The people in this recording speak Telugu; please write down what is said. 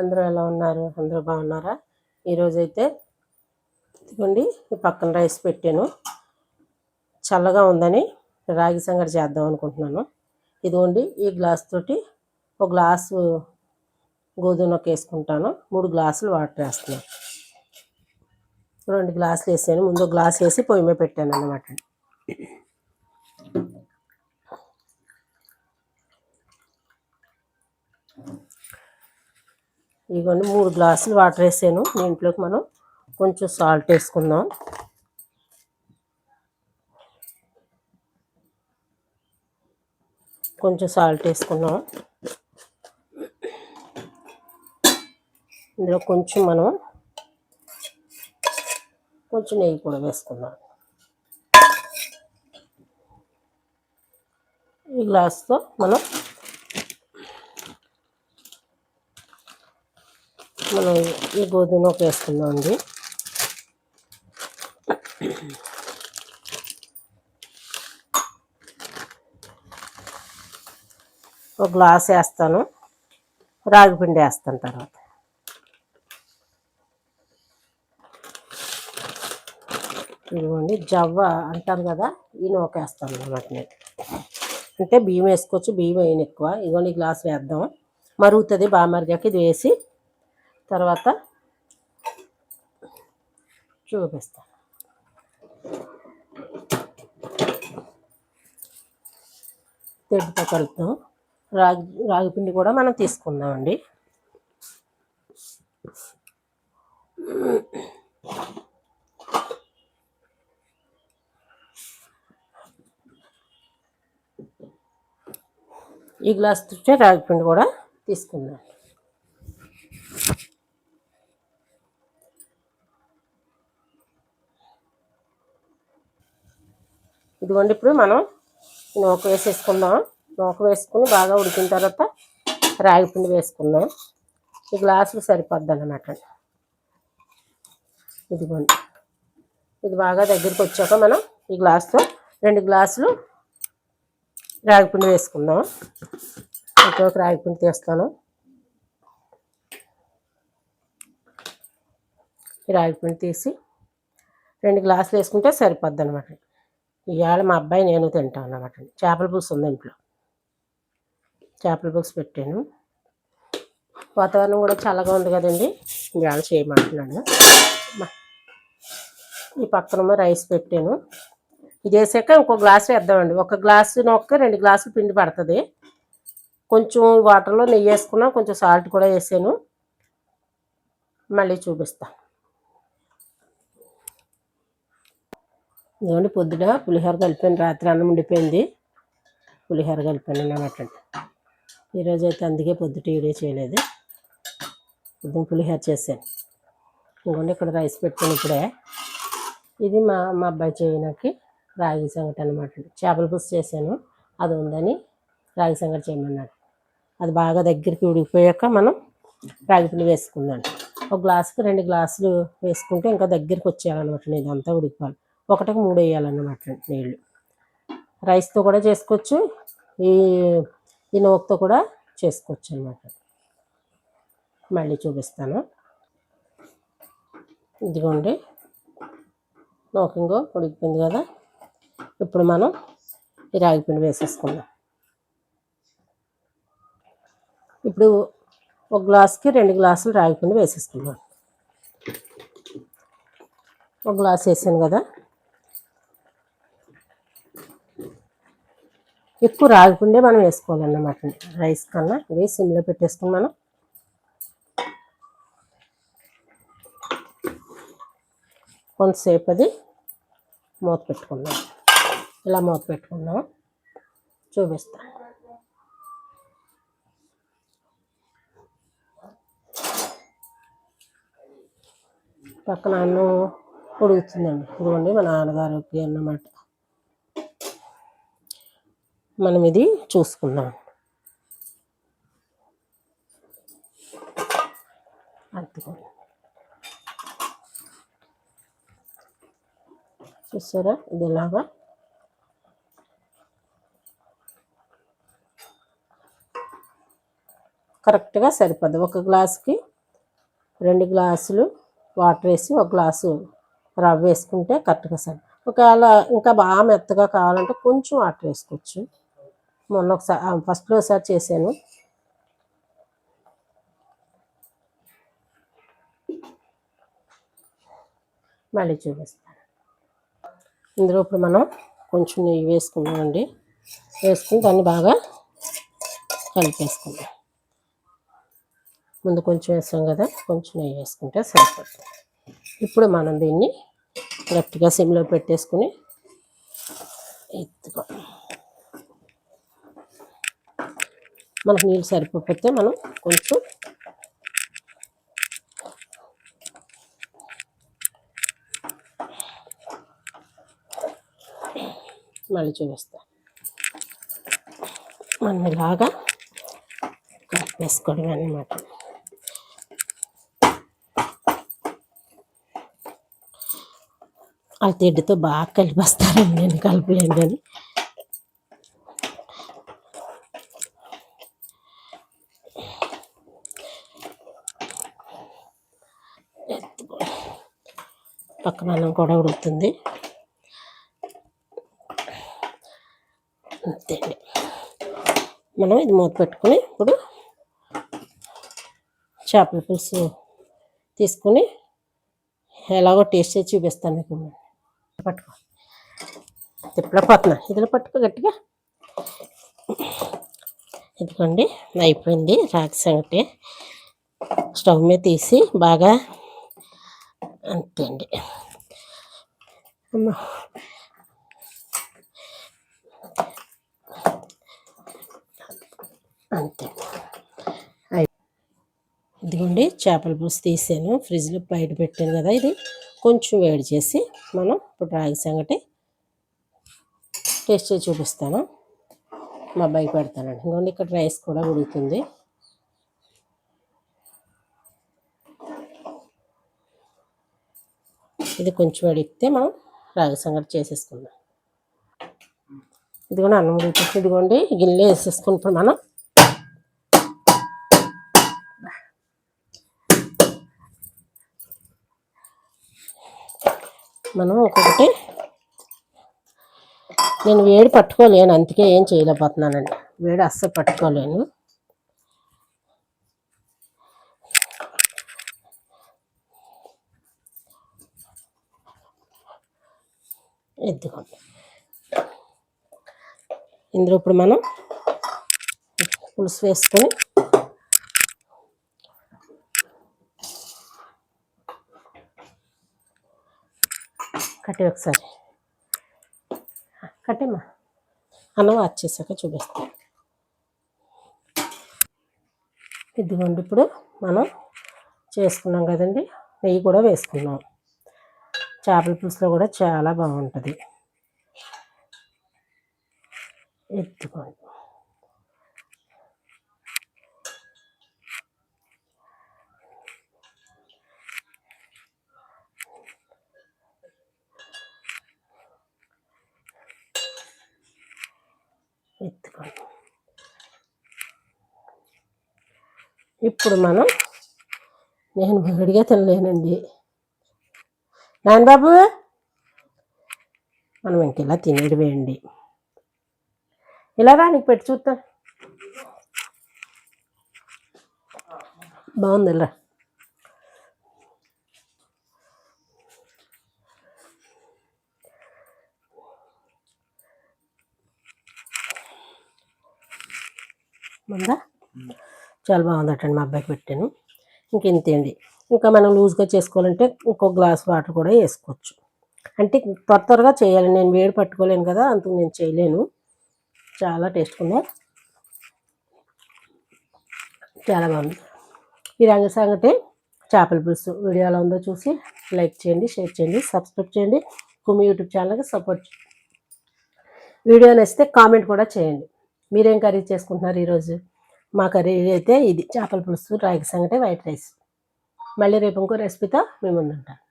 అందరూ ఎలా ఉన్నారు? అందరూ బాగున్నారా? ఈరోజైతే ఇదిగోండి ఈ పక్కన రైస్ పెట్టాను. చల్లగా ఉందని రాగి సంగటి చేద్దాం అనుకుంటున్నాను. ఇదిగోండి ఈ గ్లాస్ తోటి ఒక గ్లాసు గోధుమ నొక్క వేసుకుంటాను. మూడు గ్లాసులు వాటర్ వేస్తున్నాను. రెండు గ్లాసులు వేసాను. ముందు గ్లాస్ వేసి పొయ్యి మీద పెట్టాను అన్నమాట ఇదిగోండి మూడు గ్లాసులు వాటర్ వేసాను. దీంట్లోకి మనం కొంచెం సాల్ట్ వేసుకుందాం. కొంచెం సాల్ట్ వేసుకున్నాం ఇందులో కొంచెం మనం కొంచెం నెయ్యి కూడా వేసుకుందాం. ఈ గ్లాస్తో మనం మనం ఈ గోధుమ వేసుకుందాం అండి. ఒక గ్లాస్ వేస్తాను. రాగి పిండి వేస్తాను తర్వాత. ఇదిగోండి జవ్వ అంటారు కదా ఈ నూకేస్తాను అన్నమాట నేను. అంటే బియ్యం వేసుకోవచ్చు బియ్యం వేయను ఎక్కువ. ఇదిగోండి గ్లాస్ వేద్దాం. మరుగుతుంది బాగా మరిగాక ఇది వేసి తర్వాత చూపిస్తాను తెడ్డుతో కలుపుతాం రాగి రాగి పిండి కూడా మనం తీసుకుందామండి. ఈ గ్లాస్ తుట్టే రాగి పిండి కూడా తీసుకుందాం. ఇదిగోండి ఇప్పుడు మనం నూక వేసేసుకుందాం. నూక వేసుకుని బాగా ఉడికిన తర్వాత రాగి పిండి వేసుకుందాం. ఈ గ్లాసులు సరిపోద్ది అన్నమాట ఇదిగోండి. ఇది బాగా దగ్గరికి వచ్చాక మనం ఈ గ్లాస్తో రెండు గ్లాసులు రాగిపిండి వేసుకుందాం. ఇంకొక రాగిపిండి తీస్తాను. ఈ రాగిపిండి తీసి రెండు గ్లాసులు వేసుకుంటే సరిపోద్ది అనమాట ఇవాళ మా అబ్బాయి నేను తింటాను అనమాట చేపల పులుసు ఉంది ఇంట్లో. చేపల పులుసు పెట్టాను. వాతావరణం కూడా చల్లగా ఉంది కదండి. ఇవాళ చేయమంటున్నాను. ఈ పక్కన రైస్ పెట్టాను. ఇది వేసాక ఇంకో గ్లాస్ వేద్దామండి. ఒక గ్లాసు నొక్క రెండు గ్లాసులు పిండి పడుతుంది. కొంచెం వాటర్లో నెయ్యి వేసుకున్నా కొంచెం సాల్ట్ కూడా వేసాను. మళ్ళీ చూపిస్తాను ఇదిగోండి పొద్దున పులిహోర కలిపాను రాత్రి అన్నం ఉండిపోయింది పులిహోర కలిపాను అన్నమాట ఈరోజు అయితే అందుకే పొద్దుట వీడియో చేయలేదు. పొద్దున పులిహోర చేశాను. ఇంకోండి ఇక్కడ రైస్ పెట్టుకుని ఇప్పుడే. ఇది మా మా అబ్బాయి చేయడానికి రాగి సంగటి అనమాట చేపల పులుసు చేశాను. అది ఉందని రాగి సంగటి చేయమన్నాడు. అది బాగా దగ్గరికి ఉడికిపోయాక మనం రాగి పిండి వేసుకుందాం ఒక గ్లాసుకి రెండు గ్లాసులు వేసుకుంటే ఇంకా దగ్గరికి వచ్చేయాలన్నమాట ఇదంతా ఉడికిపోవాలి. ఒకటికి మూడు వేయాలన్నమాట నీళ్ళు. రైస్తో కూడా చేసుకోవచ్చు. ఈ ఈ నోక్తో కూడా చేసుకోవచ్చు అనమాట మళ్ళీ చూపిస్తాను. ఇదిగోండి. నోకింగో ఉడికిపోయింది కదా. ఇప్పుడు మనం ఈ రాగిపిండి వేసేసుకుందాం. ఇప్పుడు ఒక గ్లాస్కి రెండు గ్లాసులు రాగిపిండి వేసేసుకుందాం. ఒక గ్లాస్ వేసాను కదా. ఎక్కువ రాగిపిండే మనం వేసుకోవాలన్నమాట రైస్ కన్నా ఇవి సిమ్లో పెట్టేసుకుని మనం కొంతసేపు అది మూత పెట్టుకుందాం. ఇలా మూత పెట్టుకుందాం చూపిస్తా. పక్కన అన్నం ఉడుగుతుందండి ఇదిగోండి మా నాన్నగారికి అన్నమాట. మనం ఇది చూసుకుందాం చూసారా? ఇది ఇలాగా కరెక్ట్గా సరిపోద్ది. ఒక గ్లాసుకి రెండు గ్లాసులు వాటర్ వేసి ఒక గ్లాసు రవ్వ వేసుకుంటే కరెక్ట్గా సరి ఒకవేళ ఇంకా బాగా మెత్తగా కావాలంటే కొంచెం వాటర్ వేసుకోవచ్చు. మొన్న ఒకసారి ఫస్ట్లో ఒకసారి చేశాను. మళ్ళీ చూపిస్తాను. ఇందులో ఇప్పుడు మనం కొంచెం నెయ్యి వేసుకుందామండి. వేసుకుని దాన్ని బాగా కలిపేసుకుందాం. ముందు కొంచెం వేసాం కదా కొంచెం నెయ్యి వేసుకుంటే సరిపోతుంది. ఇప్పుడు మనం దీన్ని గట్టిగా సిమ్లో పెట్టేసుకుని ఎత్తుకో మనకు నీళ్ళు సరిపోతే మనం కొంచెం మళ్ళీ చూపిస్తా. మనం ఇలాగా కలిపేసుకోవడం అన్నమాట. ఆ తిడ్డుతో బాగా కలిపేస్తారండి నేను కలపలేను అని పక్కన అన్నం కూడా ఉడుకుతుంది. అంతే మనం ఇది మూత పెట్టుకొని ఇప్పుడు చేపల పులుసు తీసుకొని ఎలాగో టేస్ట్ చేసి చూపిస్తాను మీకు. పట్టుకో. తిప్పలో పోతున్నా ఇదిలో పట్టుకో గట్టిగా. ఇదిగోండి అయిపోయింది. రాగి సంగటి స్టవ్ మీద తీసి బాగా అంతే అండి. అమ్మా. అంతే. ఇదిగోండి చేపల పులుసు తీసాను. ఫ్రిడ్జ్లో బయట పెట్టాను కదా ఇది. కొంచెం వేడి చేసి మనం ఇప్పుడు రాగి సంగటి టేస్ట్ చేసి చూపిస్తాను. మా అబ్బాయికి పెడతానండి. ఇంకోండి ఇక్కడ రైస్ కూడా ఉడుకుతుంది. ఇది కొంచెం అడిగితే మనం రాగి సంగటి చేసేసుకుందాం. ఇదిగోండి అన్నం ఉడుకుతుంది ఇదిగోండి గిన్నె వేసేసుకుని మనం. మనం ఒక్కొక్కటి నేను వేడి పట్టుకోలేను అందుకే ఏం చేయలేకపోతున్నానండి. వేడి అస్సలు పట్టుకోలేను. ఎత్తుకోండి. ఇందులో ఇప్పుడు మనం పులుసు వేసుకొని కట్టి ఒకసారి. కట్టేమ్మా. అన్నం వచ్చేసాక చూపిస్తాను ఇదిగోండి ఇప్పుడు మనం చేసుకున్నాం కదండి. నెయ్యి కూడా వేసుకున్నాం. చేపల పులుసులో కూడా చాలా బాగుంటుంది. ఎత్తుకోండి. ఎత్తుకోండి. ఇప్పుడు మనం నేను వేడిగా తినలేనండి. నాన్న బాబు. మనం ఇంక ఇలా తినేది అండి ఇలా రా నీకు పెట్టి చూస్తా. బాగుంది ఇలా మందా? చాలా బాగుందటండి మా అబ్బాయికి పెట్టాను. ఇంక ఇంతేండి ఇంకా మనం లూజ్గా చేసుకోవాలంటే ఇంకో గ్లాస్ వాటర్ కూడా వేసుకోవచ్చు. అంటే త్వర త్వరగా చేయాలి. నేను వేడి పట్టుకోలేను కదా అందుకు నేను చేయలేను. చాలా టేస్ట్ చాలా బాగుంది. ఈ రంగ సంగటి చేపల పులుసు వీడియో ఎలా ఉందో చూసి లైక్ చేయండి షేర్ చేయండి సబ్స్క్రైబ్ చేయండి. కుమి యూట్యూబ్ ఛానల్కి సపోర్ట్ వీడియో నచ్చితే కామెంట్ కూడా చేయండి. మీరేం కర్రీ చేసుకుంటున్నారు ఈరోజు? మా కర్రీ అయితే ఇది. చేపల పులుసు రాగి సంగటి వైట్ రైస్. మళ్ళీ రేపు ఇంకో రెసిపీతో మేము ముందుంటాను